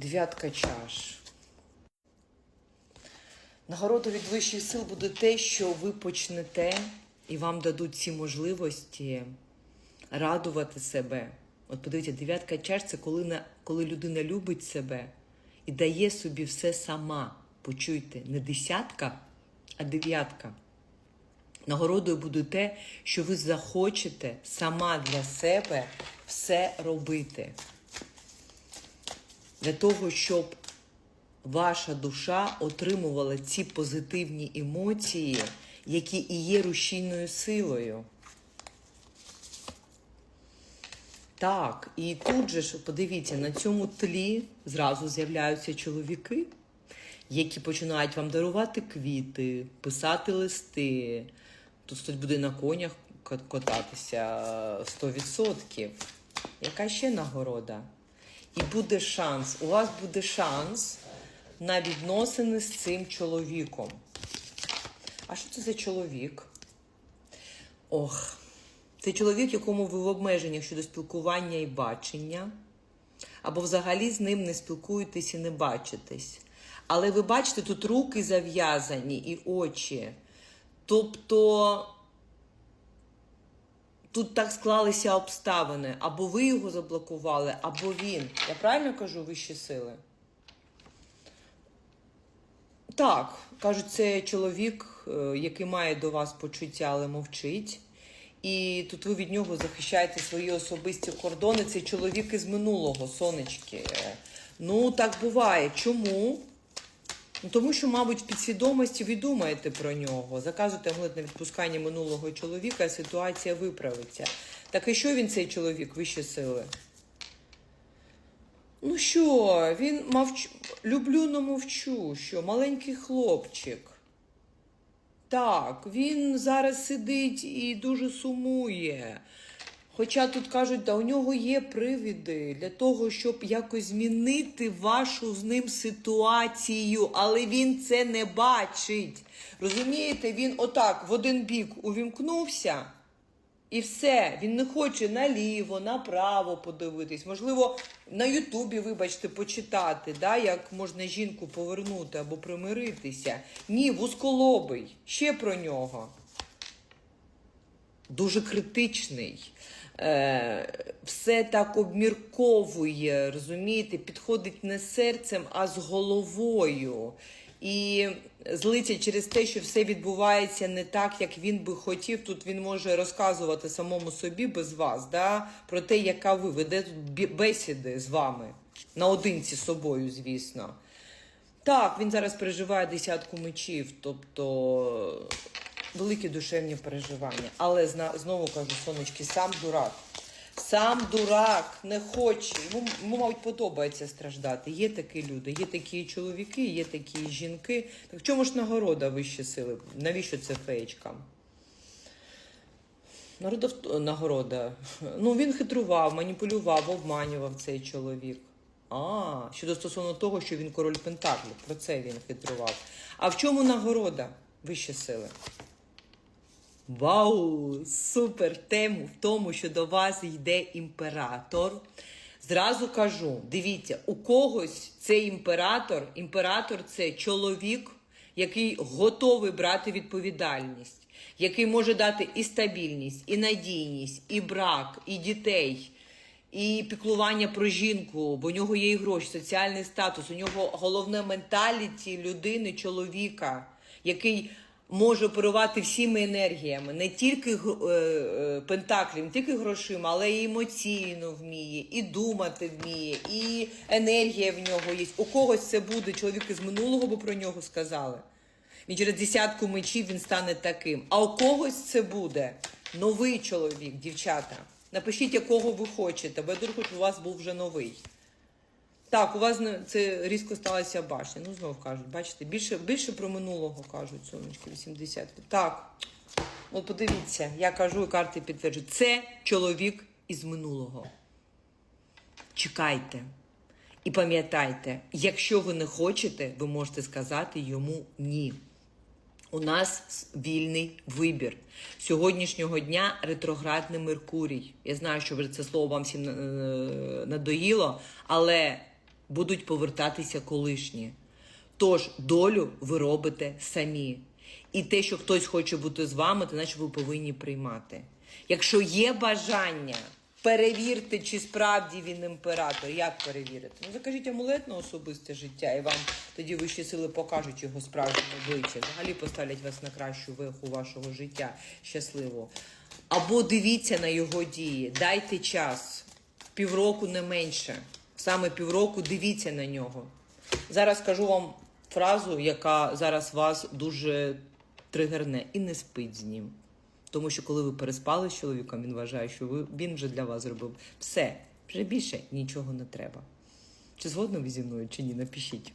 Дев'ятка чаш. Нагородою від вищих сил буде те, що ви почнете і вам дадуть ці можливості радувати себе. От подивіться, дев'ятка чаш це коли, на, коли людина любить себе і дає собі все сама. Почуйте, не десятка, а дев'ятка. Нагородою буде те, що ви захочете сама для себе все робити. Для того, щоб ваша душа отримувала ці позитивні емоції, які і є рушійною силою. Так, і тут же ж, подивіться, на цьому тлі зразу з'являються чоловіки, які починають вам дарувати квіти, писати листи. Тут хтось буде на конях кат- кататися 100%. Яка ще нагорода? І буде шанс. У вас буде шанс на відносини з цим чоловіком. А що це за чоловік? Ох, це чоловік, якому ви в обмеженнях щодо спілкування і бачення, або взагалі з ним не спілкуєтесь і не бачитесь. Але ви бачите, тут руки зав'язані і очі. Тобто тут так склалися обставини. Або ви його заблокували, або він. Я правильно кажу вищі сили? Так, кажуть, це чоловік, е, який має до вас почуття, але мовчить. І тут ви від нього захищаєте свої особисті кордони. Це чоловік із минулого, сонечки. Ну, так буває. Чому? Ну, тому що, мабуть, в підсвідомості ви думаєте про нього. Заказуєте амулет на відпускання минулого чоловіка, ситуація виправиться. Так і що він цей чоловік, вищі сили? Ну що, він мовч... люблю, но мовчу, що маленький хлопчик. Так, він зараз сидить і дуже сумує. Хоча тут кажуть, да у нього є привіди для того, щоб якось змінити вашу з ним ситуацію, але він це не бачить. Розумієте, він отак в один бік увімкнувся. І все, він не хоче наліво, направо подивитись. Можливо, на Ютубі, вибачте, почитати, да, як можна жінку повернути або примиритися. Ні, вузколобий. Ще про нього. Дуже критичний. Е, все так обмірковує, розумієте, підходить не серцем, а з головою. І злиться через те, що все відбувається не так, як він би хотів. Тут він може розказувати самому собі без вас, да, про те, яка ви веде тут бесіди з вами. Наодинці з собою, звісно. Так, він зараз переживає десятку мечів, тобто великі душевні переживання. Але знову кажу, сонечки, сам дурак. Сам дурак не хоче. Йому, мабуть, подобається страждати. Є такі люди, є такі чоловіки, є такі жінки. Так в чому ж нагорода вищі сили? Навіщо це феєчкам? Народа нагорода. Ну, він хитрував, маніпулював, обманював цей чоловік. А, щодо стосовно того, що він король Пентаклів, про це він хитрував. А в чому нагорода? Вищі сили. Вау! Супер тему в тому, що до вас йде імператор. Зразу кажу: дивіться, у когось цей імператор, імператор це чоловік, який готовий брати відповідальність, який може дати і стабільність, і надійність, і брак, і дітей, і піклування про жінку, бо у нього є і гроші, соціальний статус, у нього головне менталіті людини, чоловіка, який може оперувати всіми енергіями, не тільки е, е, пентаклів, не тільки грошима, але й емоційно вміє, і думати вміє, і енергія в нього є. У когось це буде чоловік із минулого, бо про нього сказали. Він через десятку мечів він стане таким. А у когось це буде новий чоловік, дівчата. Напишіть, якого ви хочете, бо я дуже хочу, у вас був вже новий. Так, у вас це різко сталася башня. Ну, знов кажуть, бачите, більше, більше про минулого кажуть, сонечки 80. Так, от подивіться, я кажу, карти підтверджують. Це чоловік із минулого. Чекайте. І пам'ятайте, якщо ви не хочете, ви можете сказати йому ні. У нас вільний вибір. Сьогоднішнього дня ретроградний Меркурій. Я знаю, що вже це слово вам всім е, надоїло, але будуть повертатися колишні. Тож долю ви робите самі. І те, що хтось хоче бути з вами, то значить ви повинні приймати. Якщо є бажання, перевірте, чи справді він імператор. Як перевірити? Ну закажіть амулет на особисте життя, і вам тоді вищі сили покажуть його справжнє обличчя. Взагалі поставлять вас на кращу веху вашого життя щасливо. Або дивіться на його дії, дайте час, півроку не менше. Саме півроку дивіться на нього. Зараз скажу вам фразу, яка зараз вас дуже тригерне, і не спить з ним. Тому що коли ви переспали з чоловіком, він вважає, що ви, він вже для вас зробив все. Вже більше нічого не треба. Чи згодно ви зі мною, чи ні? Напишіть.